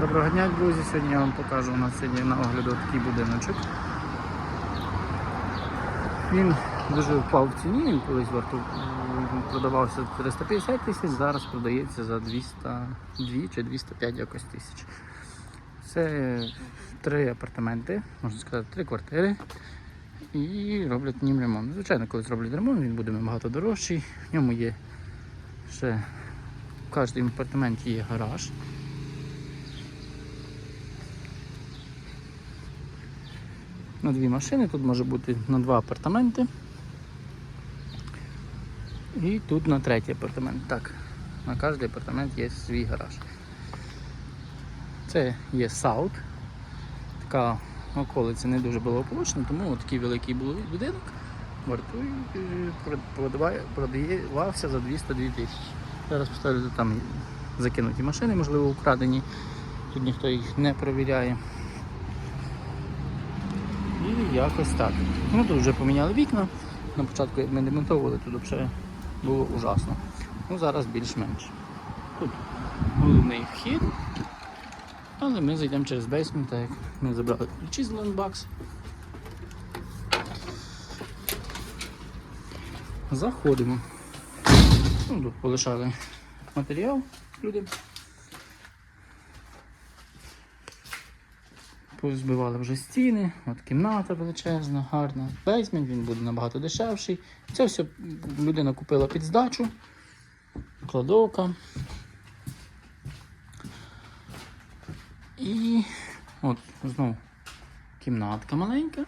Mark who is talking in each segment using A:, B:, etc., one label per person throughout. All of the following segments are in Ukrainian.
A: Доброго дня, друзі! Сьогодні я вам покажу у нас сьогодні на огляду такий будиночок. Він дуже впав в ціні, він колись варту продавався 350 тисяч, зараз продається за 202 чи 205 якось тисяч. Це три апартаменти, можна сказати, три квартири. І роблять в нім ремонт. Звичайно, коли зроблять ремонт, він буде набагато дорожчий. В ньому є ще в кожному апартаменті є гараж. На дві машини, тут може бути на два апартаменти. І тут на третій апартамент. Так, на кожен апартамент є свій гараж. Це є Саут. Така околиця не дуже благополучна, тому такий великий бу- будинок вартує, е, прод- продавався за 202 тисячі. Зараз поставлю там закинуті машини, можливо, украдені. Тут ніхто їх не перевіряє. Якось так. Ну тут вже поміняли вікна. На початку, ми демонтовували, тут взагалі було ужасно. Ну зараз більш-менш. Тут головний вхід. Але ми зайдемо через бейсмент, так як ми забрали ключі з лонбакс. Заходимо. Ну, тут полишали матеріал люди. Позбивали вже стіни, от кімната величезна, гарна. Бейсмент, він буде набагато дешевший. Це все людина купила під здачу, кладовка. І от знову кімнатка маленька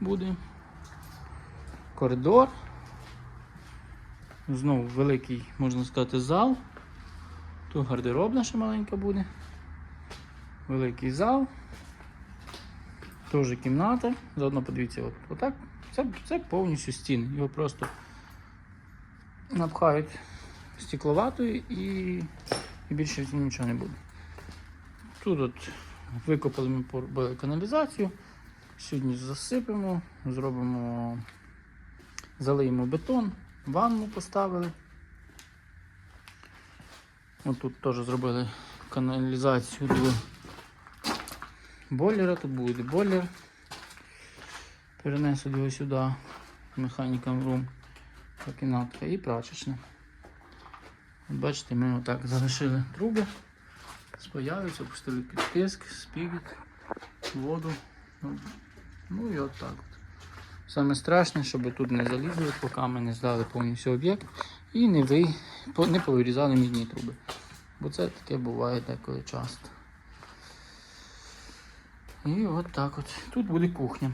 A: буде. Коридор. Знову великий, можна сказати, зал. Тут гардеробна ще маленька буде. Великий зал. Теж кімната. Заодно подивіться, от, отак. Це, це повністю стіни. Його просто напхають стекловатою і, і більше нічого не буде. Тут от викопали ми каналізацію. Сьогодні засипемо, зробимо, залиємо бетон, ванну поставили. От тут теж зробили каналізацію бойлера, тут буде бойлер. Перенесуть його сюди, механікам рум, кімнатка і прачечна. Бачите, ми отак залишили труби, спаяються, опустили під тиск, спігіт, воду. Ну, Ну і от так от. Саме страшне, щоб тут не залізли, поки ми не здали повністю об'єкт і не, ви, не повирізали мідні труби. Бо це таке буває деколи часто. І от так от. Тут буде кухня.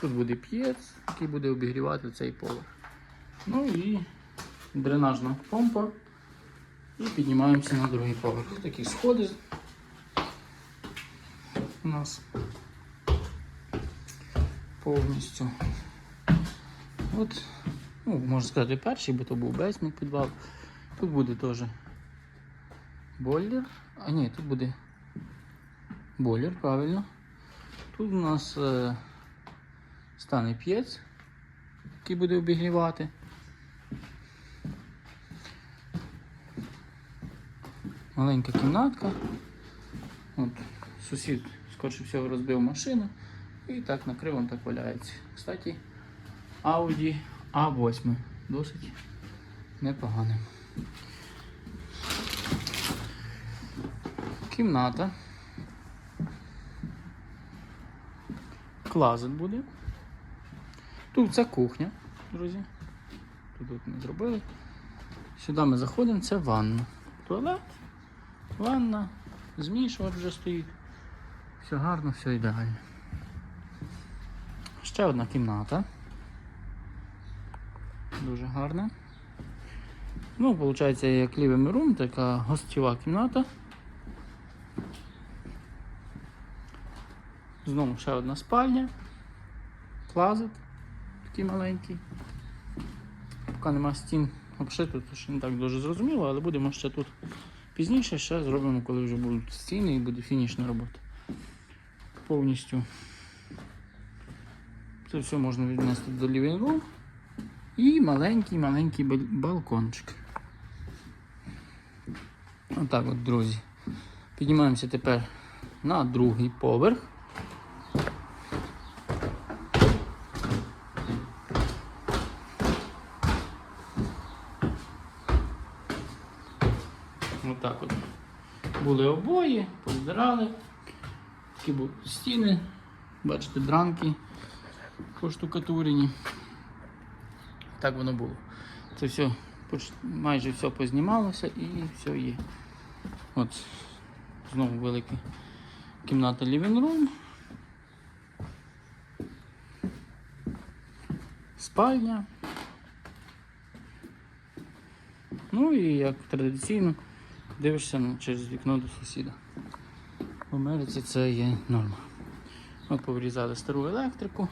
A: Тут буде п'єц, який буде обігрівати цей поверх. Ну і дренажна помпа. І піднімаємося на другий поверх. Такі сходи у нас повністю. От, ну, можна сказати, перший, бо то був бейсмент підвал. Тут буде теж бойлер. А ні, тут буде бойлер, правильно. Тут у нас е, стане п'єць, який буде обігрівати. Маленька кімнатка. От, сусід, скоріше всього, розбив машину і так накрив, он так валяється. Кстати, Audi A8 досить непогане. Кімната. Клазет буде. Тут це кухня, друзі. Тут ми зробили. Сюди ми заходимо, це ванна. Туалет, ванна, змішувач вже стоїть. Все гарно, все ідеально. Ще одна кімната. Дуже гарна. Ну, виходить, як living room, така гостєва кімната. Знову ще одна спальня. Клазет такий маленький. Поки нема стін обшито, то ще не так дуже зрозуміло, але будемо ще тут пізніше, ще зробимо, коли вже будуть стіни і буде фінішна робота. Повністю. Це все можна віднести до room. І маленький-маленький балкончик. Отак от, друзі. Піднімаємося тепер на другий поверх. Отак от. Були обої, позбирали. Такі були стіни. Бачите, дранки поштукатурені. Так воно було. Це все майже все познімалося і все є. От знову велика кімната living room. Спальня. Ну і як традиційно дивишся через вікно до сусіда. В Америці це є норма. От поврізали стару електрику.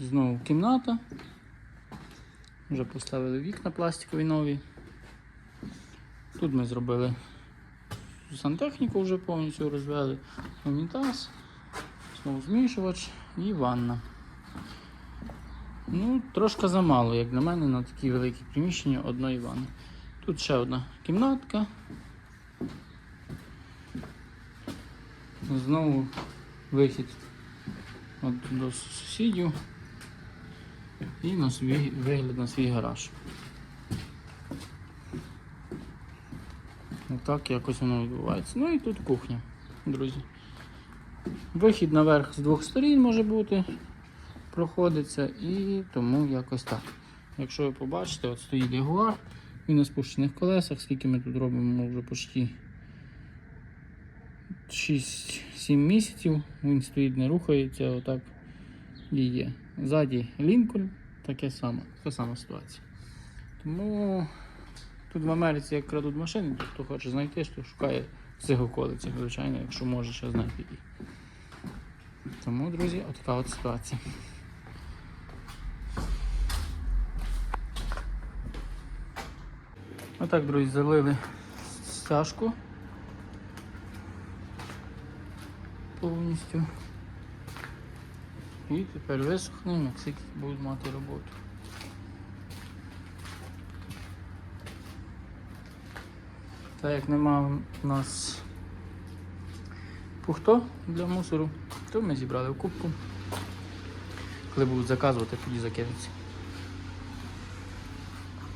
A: Знову кімната. Вже поставили вікна пластикові нові. Тут ми зробили сантехніку вже повністю розвели. Унітаз, знову змішувач і ванна. Ну, трошки замало, як для мене, на такі великі приміщення одної ванни. Тут ще одна кімнатка. Знову вихід от до сусідів і на свій вигляд на свій гараж. Отак якось воно відбувається. Ну і тут кухня, друзі. Вихід наверх з двох сторін може бути, проходиться і тому якось так. Якщо ви побачите, от стоїть Ягуар, він на спущених колесах, скільки ми тут робимо вже почти 6-7 місяців, він стоїть, не рухається, отак і є. Ззаді Лінкольн, таке саме, така сама ситуація. Тому тут в Америці, як крадуть машини, то хто хоче знайти, то шукає цих околицях, звичайно, якщо може ще знайти їх. Тому, друзі, отака от ситуація. Отак, друзі, залили стяжку повністю. І тепер висохнемо, як будуть мати роботу. Так як нема у нас пухто для мусору, то ми зібрали в кубку. Коли будуть заказувати, тоді закинуться.